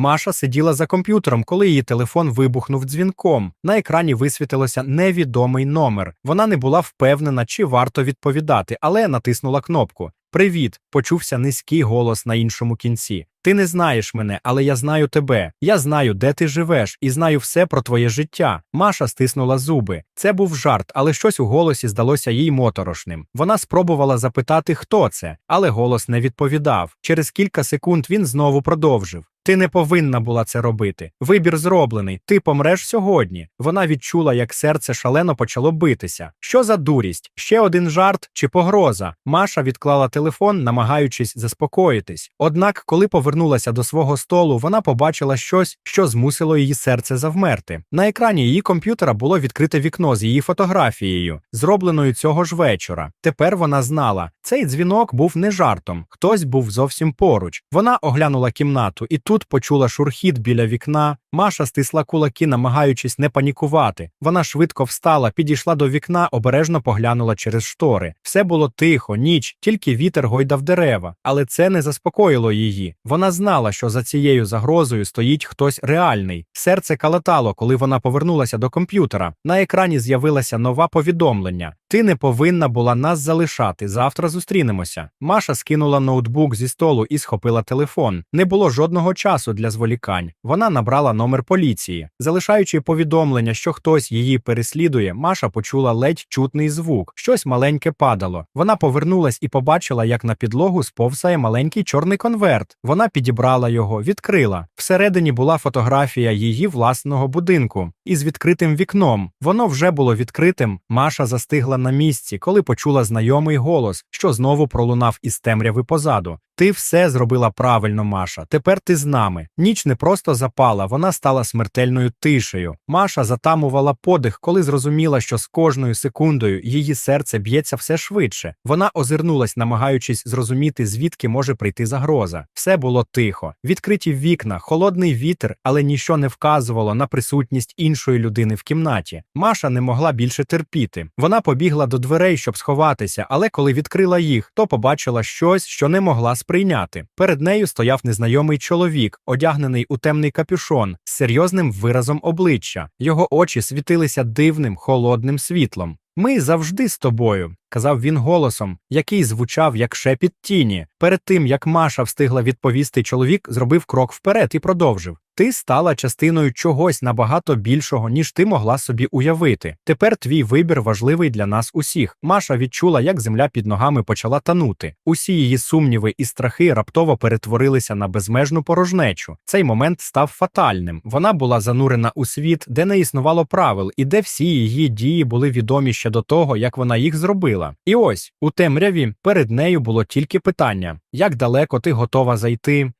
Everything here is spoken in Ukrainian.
Маша сиділа за комп'ютером, коли її телефон вибухнув дзвінком. На екрані висвітилося невідомий номер. Вона не була впевнена, чи варто відповідати, але натиснула кнопку. Привіт, почувся низький голос на іншому кінці. Ти не знаєш мене, але я знаю тебе. Я знаю, де ти живеш, і знаю все про твоє життя. Маша стиснула зуби. Це був жарт, але щось у голосі здалося їй моторошним. Вона спробувала запитати, хто це, але голос не відповідав. Через кілька секунд він знову продовжив. Ти не повинна була це робити. Вибір зроблений. Ти помреш сьогодні. Вона відчула, як серце шалено почало битися. Що за дурість? Ще один жарт чи погроза? Маша відклала телефон, намагаючись заспокоїтись. Однак, коли повернулася до свого столу, вона побачила щось, що змусило її серце завмерти. На екрані її комп'ютера було відкрите вікно з її фотографією, зробленою цього ж вечора. Тепер вона знала, цей дзвінок був не жартом, хтось був зовсім поруч. Вона оглянула кімнату і тут почула шурхіт біля вікна. Маша стисла кулаки, намагаючись не панікувати. Вона швидко встала, підійшла до вікна, обережно поглянула через штори. Все було тихо, ніч, тільки вітер гойдав дерева. Але це не заспокоїло її. Вона знала, що за цією загрозою стоїть хтось реальний. Серце калатало, коли вона повернулася до комп'ютера. На екрані з'явилося нове повідомлення. Ти не повинна була нас залишати. Завтра зустрінемося. Маша скинула ноутбук зі столу і схопила телефон. Не було жодного часу для зволікань. Вона набрала номер поліції. Залишаючи повідомлення, що хтось її переслідує, Маша почула ледь чутний звук. Щось маленьке падало. Вона повернулась і побачила, як на підлогу сповзає маленький чорний конверт. Вона підібрала його, відкрила. Всередині була фотографія її власного будинку із відкритим вікном. Воно вже було відкритим. Маша застигла на місці, коли почула знайомий голос, що знову пролунав із темряви позаду. Ти все зробила правильно, Маша. Тепер ти з нами. Ніч не просто запала, вона стала смертельною тишею. Маша затамувала подих, коли зрозуміла, що з кожною секундою її серце б'ється все швидше. Вона озирнулась, намагаючись зрозуміти, звідки може прийти загроза. Все було тихо. Відкриті вікна, холодний вітер, але ніщо не вказувало на присутність іншої людини в кімнаті. Маша не могла більше терпіти. Вона побігла до дверей, щоб сховатися, але коли відкрила їх, то побачила щось, що не могла сприйняти. Перед нею стояв незнайомий чоловік, одягнений у темний капюшон з серйозним виразом обличчя. Його очі світилися дивним, холодним світлом. Ми завжди з тобою, казав він голосом, який звучав як шепіт тіні. Перед тим як Маша встигла відповісти, чоловік зробив крок вперед і продовжив. Ти стала частиною чогось набагато більшого, ніж ти могла собі уявити. Тепер твій вибір важливий для нас усіх. Маша відчула, як земля під ногами почала танути. Усі її сумніви і страхи раптово перетворилися на безмежну порожнечу. Цей момент став фатальним. Вона була занурена у світ, де не існувало правил, і де всі її дії були відомі ще до того, як вона їх зробила. І ось у темряві перед нею було тільки питання: як далеко ти готова зайти?